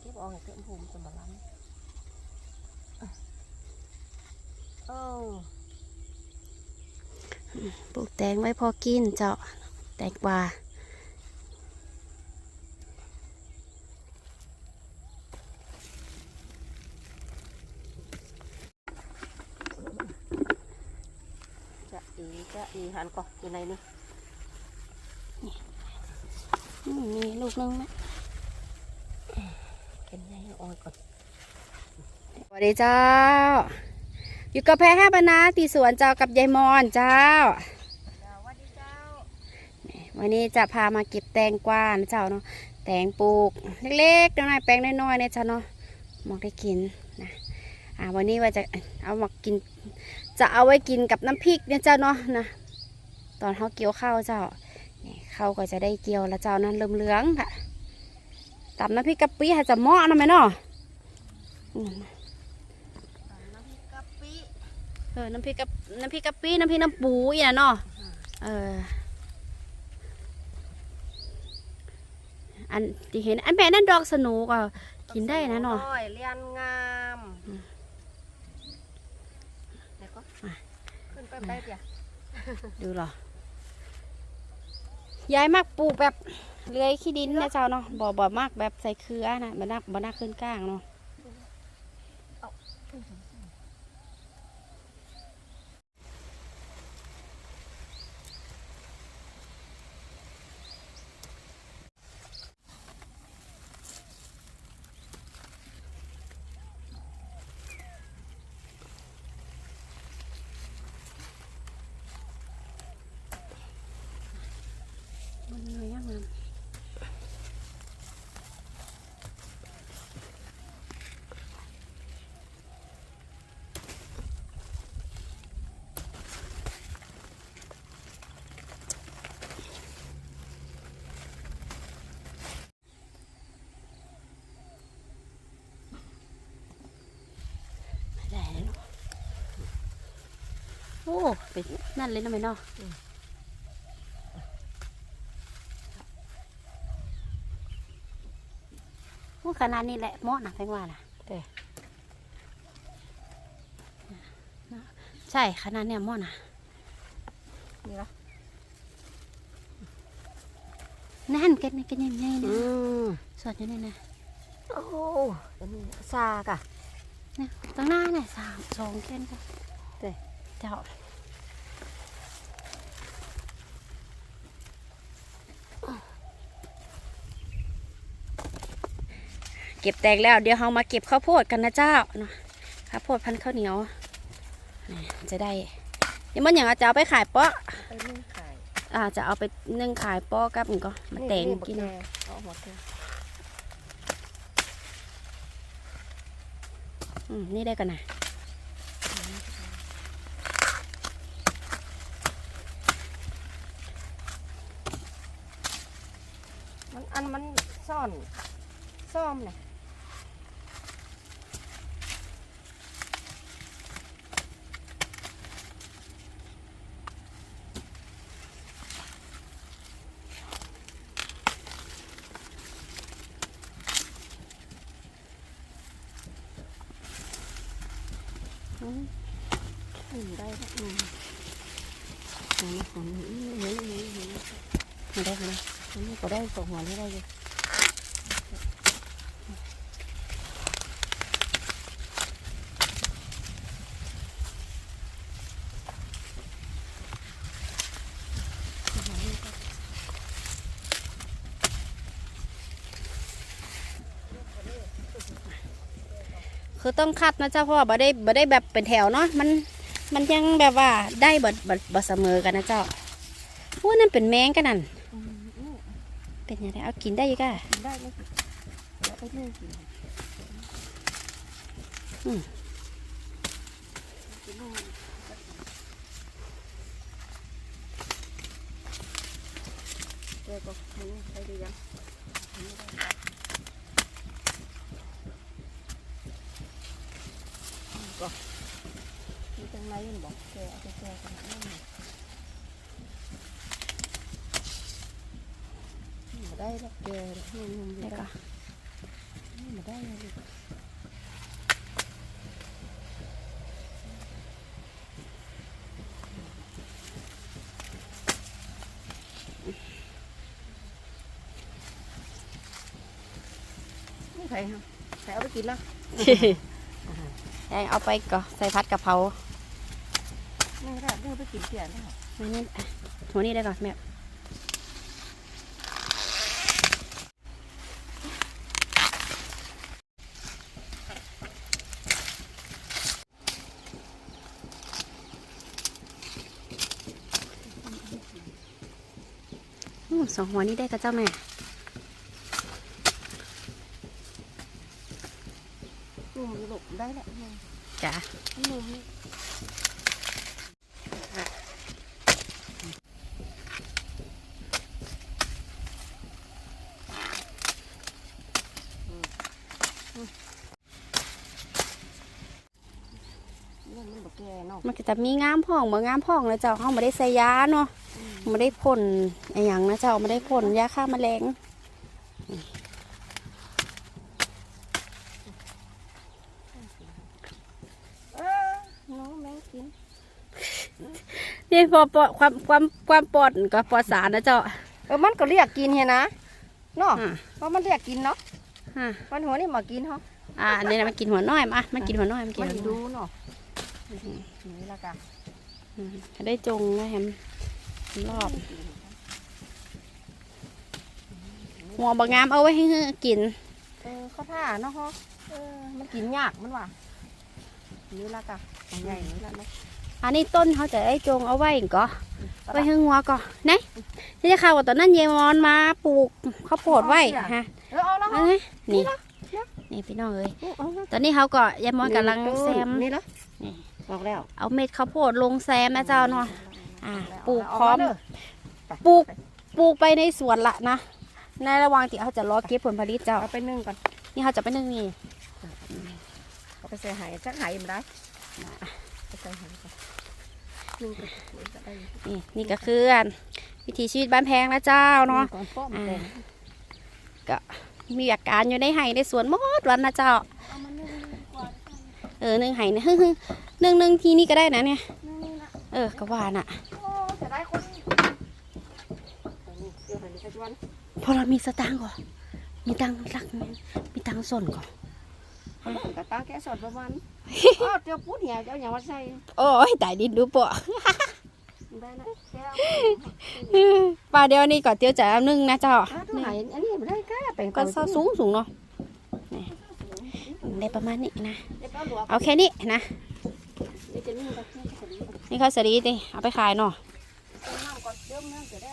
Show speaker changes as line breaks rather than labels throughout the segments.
เก็บออกให้เต็มภูมิสมบัติโอ้
ปลูกแตงไว้พอกินเจาะแตงกวา
จะอีจะอีหันก่อนอยู่ในนี่
นี่ มีลูกนึง
นะ ก่อน
สวัสดีเจ้า อยู่กับแพรห้าบรรณาที่สวนเจ้ากับยายมอนเจ้า
สวัสดีเจ้า
วันนี้จะพามาเก็บแตงกวานะเจ้าเนาะ แตงปลูกเล็กๆน้อยๆแปลงน้อยๆเนี่ยเจ้าเนาะหมอกได้กินนะอ่าวันนี้ว่าจะเอาหมากิน จะเอาไว้กินกับน้ำพริกเนี่ยเจ้าเนาะนะ ตอนเขาเกี่ยวข้าวเจ้านี่ข้าก็จะได้เกี่ยวแล้วเจ้านั้นเริ่มเหลืองค่ะตำน้ำพริกกะปิให้จะเหมาะนะแม่เนาะ อืม
น้ำพริกกะปิ
เออน้ำพริกกะน้ำพริกกะปิน้ำพริกน้ำปูอีน่ะเนาะเอออันที่เห็นอันแม่นั่นดอกสนูก็กินได้นะเนาะ
โอ้ยเลียนงามไหนก็
อะ
ขึ้นไปไปเปีย
ดูเหรอยายมักปลูกแบบเลื้อยขี้ดินนะเจ้าเนาะบ่บ่มากแบบใส่เครือนะบ่นักบ่นักขึ้นก้างเนาะ มันเลยยังไง ได้เลยเนาะโอ้เป็นนั่นเลยนะแม่เนาะโอ้ขนาดนี้แหละเหมาะนะแพงว่าน่ะ
แต่
ใช่ขนาดเนี้ยเหมาะนะ
นี่เหรอ
นั่นกันนี่กันยังไง
อื
นะ
ม
สดอยู่นี่นะ
โอ้อันนี้ซากะ
เนี่ยตรงหน้าเนี่ยสามสองแค่นก็
เด้
เจ้า เก็บแตงแล้ว เดี๋ยวเรามาเก็บข้าวโพดกันนะเจ้าเนาะข้าวโพดพันข้าวเหนียวนี่จะได้เดี๋ยวมันอย่างเอาจะเอาไปขายเปาะ
ไปนึ่งไข่
อ่าจะเอาไปนึ่งขายเปาะกับมันก็มาแตงกิน
บัแเอาหมดเลย
อืมนี่ได้กันนะ
มันอันมันซ่อนซ่อมเนี่ย
อืม
อืมได้ละอืมอันนี้ของนี่เห็นเห็นเห็น
ไม่ได้ไหม
นี่ก็ได้สองหัวนี่ได้เลย
คือต้องคัดนะเจ้าเพราะว่าบ่ได้บ่ได้แบบเป็นแถวเนาะมัน มันยังแบบว่าได้บ่บ่บ่เสมอกันนะเจ้าพวกนั่นเป็นแมงกันนั่นเป็นยังไงเอากินได้ยังไง
กินได้ไหมแล้วไปนึ่งกิน
อืม
กินนู่นเจ๊ก็ไปดูยังก็างในมันบอกแก่จะแก่ขนาดนั้นมาได้แล้วแก่นี่มัน
ได้ก็
มาได้แล้วไม่ใช่ฮะใส่เอาไปกินแล้ว
เอาไปก็ใส่พัดกะเพรา
ไปกินเสียแล้ว
ไม่นี่หัวนี้ได้ก่อนแม่อืมสองหัวนี้ได้กับเจ้าแม่
นุ่มหลบได้แหละ
จ้ะ
นุ่มนี่มัน มันบอกแก่เนาะ
มันก็จะมีงามพ่องเมื่งามพ่องแล้วเจ้าเขาไม่ได้ใส่ยาเนาะไม่ได้พ่นอะไรอย่างนะเจ้าไม่ได้พ่นยาฆ่าแมลง
เออน้องแมงกิน
นี่พอปอความความความปลอดกับปลอดสารนะเจ้า
เออมันก็เรียกกินเฮนะเนาะ
อ่า
เพราะมันเรียกกินเนาะ
อ่า
มันหัวนี่มากินเหรอ
อ่าอันนี้นะมันกินหัวน้อยมามันกินหัวน้อยมันกิน
มัน
หัวน้
ดู
อย
เนาะนี่ละกัน
อืมได้จงนะแฮมรอบ หัวบางงามเอาไว้ให้เฮือกิน
เออเขาท่าเนาะฮะเออมันกินยากมันว่ะนี่ละกันใหญ่นี่ละเนาะ
อันนี้ต้นเขาจะได้จงเอาไว้ก่อไว้ให้งัวก่อนะที่จะข่าวว่าตอนนั้นเยายมอนมาปลูกข้าวโพดไว้ฮะ
เออเอาละ
เอ้ยนี่นี่พี่น้องเอ้ย
เอาละ
ตอนนี้เขาก็ยายมอนกำลังแซม
นี่ละ
นี่
บอกแล้ว
เอาเม็ดข้าวโพดลงแซมนะเจ้าเนาะอ่า
เา
ปลูก
เา
พร้อม
เาเด้ไป
ปลูกปลูกไปในสวนละนะในระหว่างที่เขาจะรอเก็บผลผลิตเจ้า
เอาไปนึ่งก่อน
นี่เขาจะไปนึ่งนี่
เอาไปใส่ไหายจักไหายมันได้ไปใส่ไหายก่อนนึ่งก่อนมันจะได้
นี่นี่ก็คืออันวิถีชีวิตบ้านแพงนะเจ้าเนาะ
ก่อนป้อ ม
อ่า
แดง
มีอาการอยู่ในไห่ในสวนหมดวันนะเจ้า
เอามานึ่งก่อน
เออนึ่งไห่นะฮึ่งๆนึ่งนึ่งทีนี้ก็ได้นะเนี่ย
นึ่งนะ
เออก็ว่าน่ะ
โอ้จะได้คนเดี๋ยวให้ดิฉันชวน
พอเรามีสตางค์ก่อนมีตังค์รักไหมมีตังค์ส่วนก่อน
กระตาแกสดประมาณอ๋อเจ้าพูดเหี่ยวเจ้าอย่างว่าใส่
โอ้ยตายดินดูปะ
ได้นะแก
ป่าเดี๋ยวนี้ก่อนเตียวจะเอานึ่งนะเจ้า
เอาดูไหายอันนี้ ไม่ได้ก้าเป็น
ก็เศร้าสูงสูงเนาะนี่ได้ประมาณนี้นะ
เดี๋ยวเอาหลวง
เอาแค่นี้นะ
เดี๋ยวจะนึ่งกับที่คนนี้
นี่ข้าวสาลีดิเอาไปขายเนาะ
เอาน้ำก่อนเติมน้ำจะได้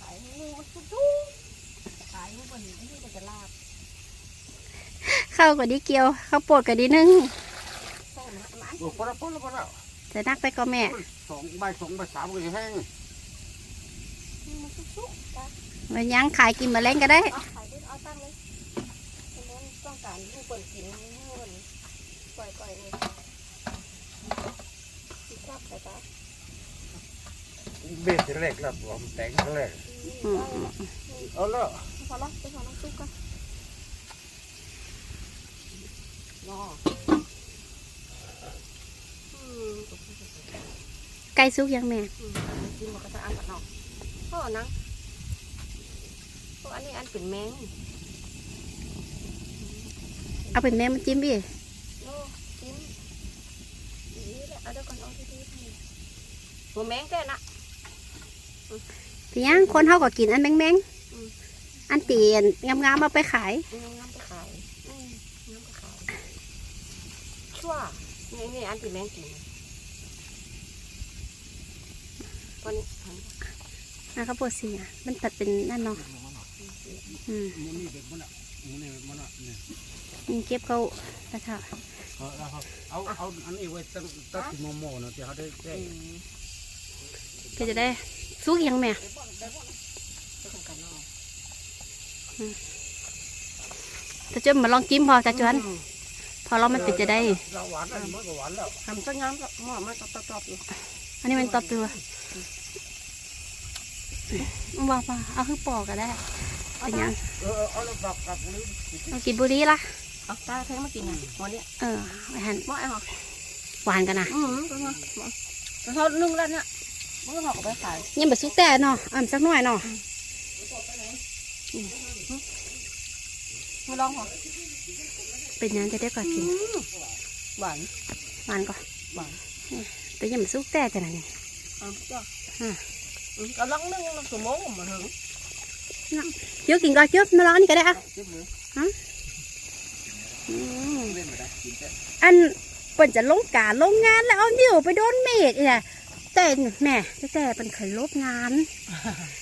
ขายให้งูตุ๊กๆขายให้คนนี้ที่จะลาบ
ข้าวกับดีเกียวข้าวโพดกับดีนึ่ง
ใส่มันมัน
โอ้คนละคนละคนละ
จะนักไปก็แม่
สองใบสองใบสามก็จะแห้ง
มันตุ๊กๆจ้ะ
มันยังขายกินมาแรงก็ได้
เอาขายได้เอาตั้งเลยเพราะฉะนั้นต้องการให้คนกินให้คนปล่อยๆเลยสิจับไปจ้ะ
เบ็ดแรกแล้วผมแต่งแรก
อืม
เอาละ
พอละไปพอน้ำซุปกันรออืม
ไก่ซุกยังแม่
อืมกินหมดกระทะอันกับนอกพ่อนังพวกอันนี้อันเป็นแมง
เอาเป็นแม่มันจิ้มดิ
โลกินนี่แหละเอาเดี๋ยวก่อนเอาที่ที่ให้ตัวแมงแก่นะ
พี่ยังคนเขาก็กินอันแมงแมง
อืม
อันเตียนงามๆเอาไปขาย
เอาน้ำไปขายอืมน้ำไปขายชั่วนี่นี่อันที่แมงกินตอนนี้หัน
นะข้าวโพดเสียมันตัดเป็นนั่นเนาะอืม
มั นนี่เป็นมันอะมันนี่เป็นมันอะเนี่ย
นี่เก็บเขากระทะ
เอาเอาเอาอันนี้ไว้ตั้งตั้งที่โมโม่เนาะที่เขาได้ได้
อืม
ก็จะได้ซุกยังแม่
เจ้าของกันเนาะ
จะจนมาลองจิ้มพอจะจวนพอเรามันเป็นจะได้
เราหวานอันนี้มันก็หวานแล้ว
ทำสักงามก็หม้อมันตอบๆอยู่
อันนี้มันตอบตัวว่าว่าเอาคือปอกก็ได้เป็นยัง
เออเอาแล้วแบบกับนี้
เอากินบุรีละ
เอาตาแทงมากินอะวันนี้
เออไปหัน
หม้อไอ้หรอ
หวานกันนะ
อืมเป็นไงแต่เขานึ่งแล้วเนี่ยมันก็หอกไปขาย
ยังแบบซุกแต่เนาะอ่ำสักหน่อยเนาะ
ไม่ลองหรอ
เป็นยังจะได้ก่อนกิน
หวาน
หวานก่อน
หวาน
ตัวยังมันสุกแต่จังนะนี่
เอาจ้ะ
อะ
อืมก็ลังนึงลังสมองมาถึง
เยอะกินก่อนเยอะมาร้อนนี่ก็ได้อะ
เจ็บมื อ
อืม
เล่นมาได้กินแต่
อันเปิ่นจะลงการลงงานแล้วเอาเดี่ยวไปโดนเมฆอีกแหละแต่แหม่แต่เป็นเคยลบงาน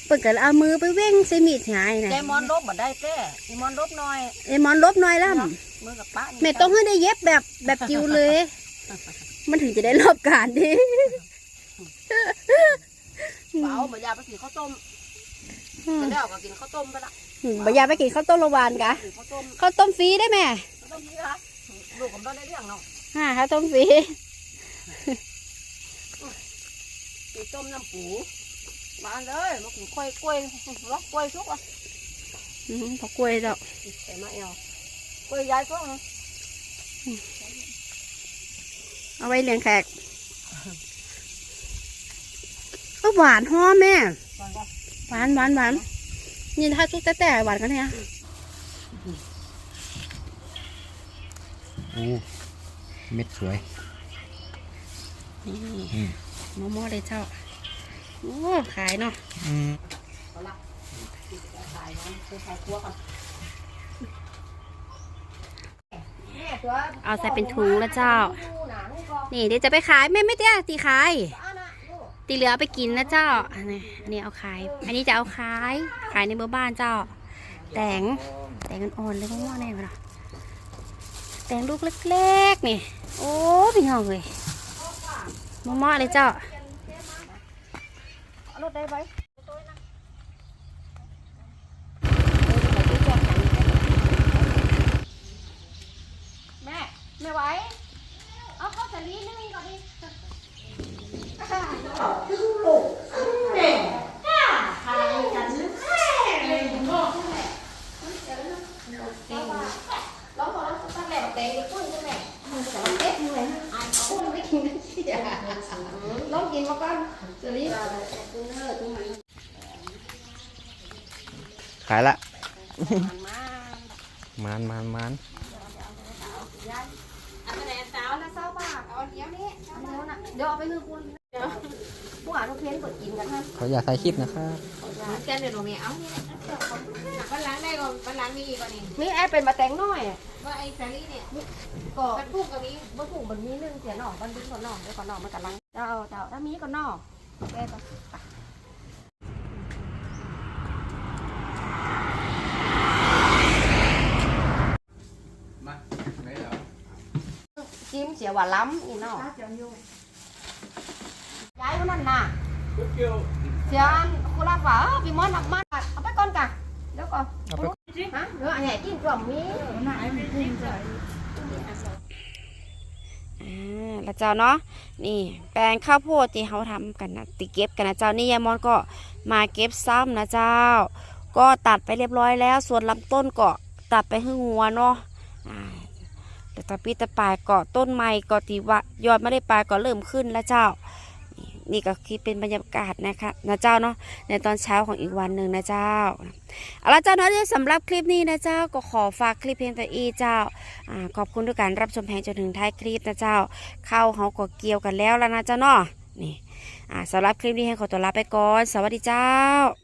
เปิ่นก็เลยเอามือไปเว้งใส่มีดหายนะ
ใจมอนลบมาได้แก่อีมอนลบหน่อย
ไอ้หมอนลบหน่อยล่ะ
มือกับป้า
แม่ต้องให้ได้เย็บแบบแบบจิวเลย มันถึงจะได้รอบการดี
เปล่าเหมือนยาไปกินข้าวต้มจะได้ออกก็กินข้าวต้มไปละ
บ่อยากไปกินข้าวต้มโรงพยาบาลกะ
กินข้าวต้ม
ข้าวต้มฟรีได้ไหม
ข้าวต้ มนี่ละลูกผมต้องได้เรื่องเนาะ
ฮ่าข้าวต้มฟรี
กินต้มน้ำปูมาเลยมากินกล้วยกล้วยล็อกกล้วยทุกอะ
อืมพอกล้วยดอก
ใส่มาเอวกล้วยยายทุกนะ
เอาไว้เลี้ยงแขกก็หวานห่อแม่ หวานหวานหวานนี่ถ้าซุกแต่แต่หวานกันเนี่ย
อ้เม็ดสวย
นี่
อืม
มอมอเลยเจ้า โอ้ขายเนาะ
อืม
เอาละขายน้ำคือขายครัวก่อนแม่ตัว
เอาใส่เป็นถุงแล้วเจ้า
ดูหนังก่อน
นี่เดี๋ยวจะไปขายแม่ไม่เตี้ยตีขาย
เอานะลูก
ตีเหลือเอาไปกินนะเจ้าอันนี้อันนี้เอาขาย อันนี้จะเอาขาย ขายในเมื่อบ้านเจ้า แต่งแต่งกันอ่อนเลยมั่วๆแน่เลย แต่งลูกเล็กๆ นี่ โอ้พี่น้องเลยมั่วๆเลยเจ้า
เอารถได้ไหมแม่ไม่ไหวเอาข้าวสาลีนึ่งก่อนดิเราพอเราตั้งแต่เตะปุ้ยใช่ไหมมันจะมาเก็บมือนะอ่านเขาปุ้ยไม่กินกันสิลองกินมาก่อนสาลี
ขายละ
มา
มันมันมัน
อันไหนสาวนะสาวบ้าเอาเดี๋ยวนี้เดี๋ยวนะเดี๋ยวเอาไปคือคุณเดี๋ยวผู้อ่านทุกเพลงกดกินกันนะ
เขาอยากถ่ายคลิปนะครับ
แกนเดี๋ยวหนูมีเอานี่วันหล้างได้ก่อนวันหล้างมีอีกก่อนนี่
มีแอปเป็นมาแต่งน้อย
ว่าไอ้แฟรี่เนี่ย
ก็
มันพูกกับนี้
บ่ถูกมันมีหนึ่งเสียหน่อมันดึงก่อนหน่อเดี๋ยวก่อนหน่อมันกำลังเจ้าเจ้าถ้ามีก่อนหน่อแกก็ จิ้มเสียหวานล้ำอีหน่อย้ายวันนั้นน่ะเสียนคุลาฝาพี่มอนหักมันเอาไปก่อนกะเดี๋ยวก่อน
เอาไป
ฮะเนื้ออันใหญ่กินกล่อมมี
อ่าแล้วเจ้าเนาะนี่แปลงข้าวโพดที่เขาทำกันนะติเก็บกันนะเจ้านี่ยายมอนก็มาเก็บซ้ำนะเจ้า ก็ตัดไปเรียบร้อยแล้ว ส่วนลำต้นก็ตัดไปให้งัวเนาะอ่า แต่ตะปีตะปลายเก็ต้นไม้เก็ตีว่ายอดไม่ได้ปลายก็เริ่มขึ้นแล้วเจ้า นี่ก็คือเป็นบรรยากาศนะคะนะเจ้าเนาะในตอนเช้าของอีกวันหนึ่งนะเจ้าเอาละเจ้าเนาะเดี๋ยสำหรับคลิปนี้นะเจ้าก็ขอฝากคลิปเพียงแต่อีเจ้าอขอบคุณทุกการรับชมแพงจนถึงท้ายคลิปนะเจ้า เข้าเขาก็เกี่ยวกันแล้วแล้วนะเจ้าเนาะนี่สำหรับคลิปนี้ให้ขอตัวลาไปก่อน สวัสดีเจ้า